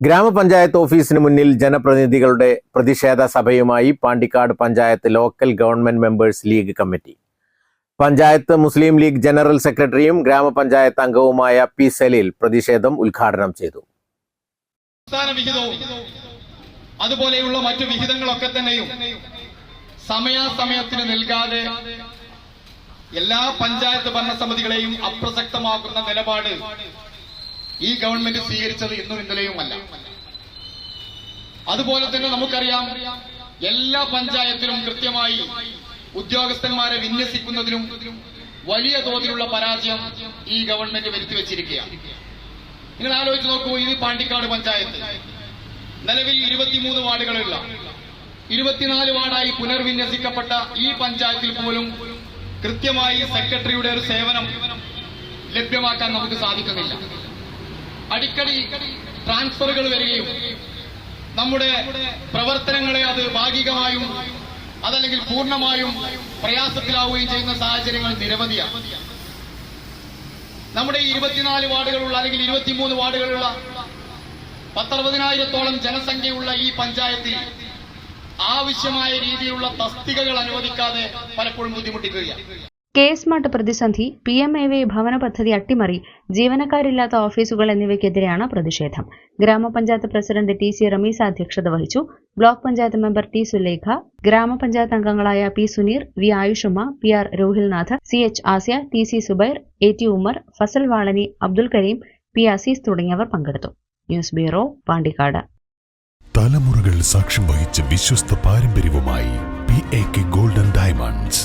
ഗ്രാമപഞ്ചായത്ത് ഓഫീസിന് മുന്നിൽ ജനപ്രതിനിധികളുടെ പ്രതിഷേധ സഭയുമായി Pandikkad panchayat local government members league committee. Panchayat Muslim League general സെക്രട്ടറിയും ഗ്രാമപഞ്ചായത്ത് അംഗവുമായ പി സലീൽ പ്രതിഷേധം ഉദ്ഘാടനം ചെയ്തു. അതുപോലെയുള്ള മറ്റു വിഹിതങ്ങളൊക്കെ തന്നെയും സമയാസമയത്തിന് നൽകാതെ എല്ലാ പഞ്ചായത്ത് ഭരണസമിതികളെയും അപ്രസക്തമാക്കുന്ന നിലപാട് ഈ ഗവൺമെന്റ് സ്വീകരിച്ചത് ഇന്നും ഇന്നലെയുമല്ല. അതുപോലെ തന്നെ നമുക്കറിയാം എല്ലാ പഞ്ചായത്തിലും കൃത്യമായി ഉദ്യോഗസ്ഥന്മാരെ വിന്യസിക്കുന്നതിനും വലിയ തോതിലുള്ള പരാജയം ഈ ഗവൺമെന്റ് വരുത്തി വെച്ചിരിക്കുകയാണ് നിങ്ങൾ ആലോചിച്ച് നോക്കൂ ഇത് പാണ്ടിക്കാട് പഞ്ചായത്ത്. നിലവിൽ ഇരുപത്തിമൂന്ന് വാർഡുകളുള്ള ഇരുപത്തിനാല് വാർഡായി പുനർവിന്യസിക്കപ്പെട്ട ഈ പഞ്ചായത്തിൽ പോലും കൃത്യമായി സെക്രട്ടറിയുടെ ഒരു സേവനം ലഭ്യമാക്കാൻ നമുക്ക് സാധിക്കുന്നില്ല. അടിക്കടി ട്രാൻസ്ഫറുകൾ വരികയും നമ്മുടെ പ്രവർത്തനങ്ങളെ അത് ഭാഗികമായും അതല്ലെങ്കിൽ പൂർണമായും പ്രയാസത്തിലാവുകയും ചെയ്യുന്ന സാഹചര്യങ്ങൾ നിരവധിയാണ്. നമ്മുടെ ഇരുപത്തിനാല് വാർഡുകളുള്ള അല്ലെങ്കിൽ ഇരുപത്തിമൂന്ന് വാർഡുകളുള്ള പത്തറുപതിനായിരത്തോളം ജനസംഖ്യയുള്ള ഈ പഞ്ചായത്തിൽ ആവശ്യമായ രീതിയിലുള്ള തസ്തികകൾ അനുവദിക്കാതെ പലപ്പോഴും ബുദ്ധിമുട്ടിക്കുകയാണ്. കെ സ്മാർട്ട് പ്രതിസന്ധി പി എം എ വൈ ഭവന പദ്ധതി അട്ടിമറി ജീവനക്കാരില്ലാത്ത ഓഫീസുകൾ എന്നിവയ്ക്കെതിരെയാണ് പ്രതിഷേധം. ഗ്രാമപഞ്ചായത്ത് പ്രസിഡന്റ് ടി സി റമീസ് അധ്യക്ഷത വഹിച്ചു. Block panchayat member T Sulekha ഗ്രാമപഞ്ചായത്ത് അംഗങ്ങളായ P Suneer V Ayushuma P R Rohilnath C H Asiya T C Subair A T Umar Fazal Valani Abdul Kareem P Azeez തുടങ്ങിയവർ പങ്കെടുത്തു. News bureau Pandikkad. തലമുറകൾ സാക്ഷ്യം വഹിച്ച വിശ്വസ്ത പാരമ്പര്യവുമായി P A K golden diamonds.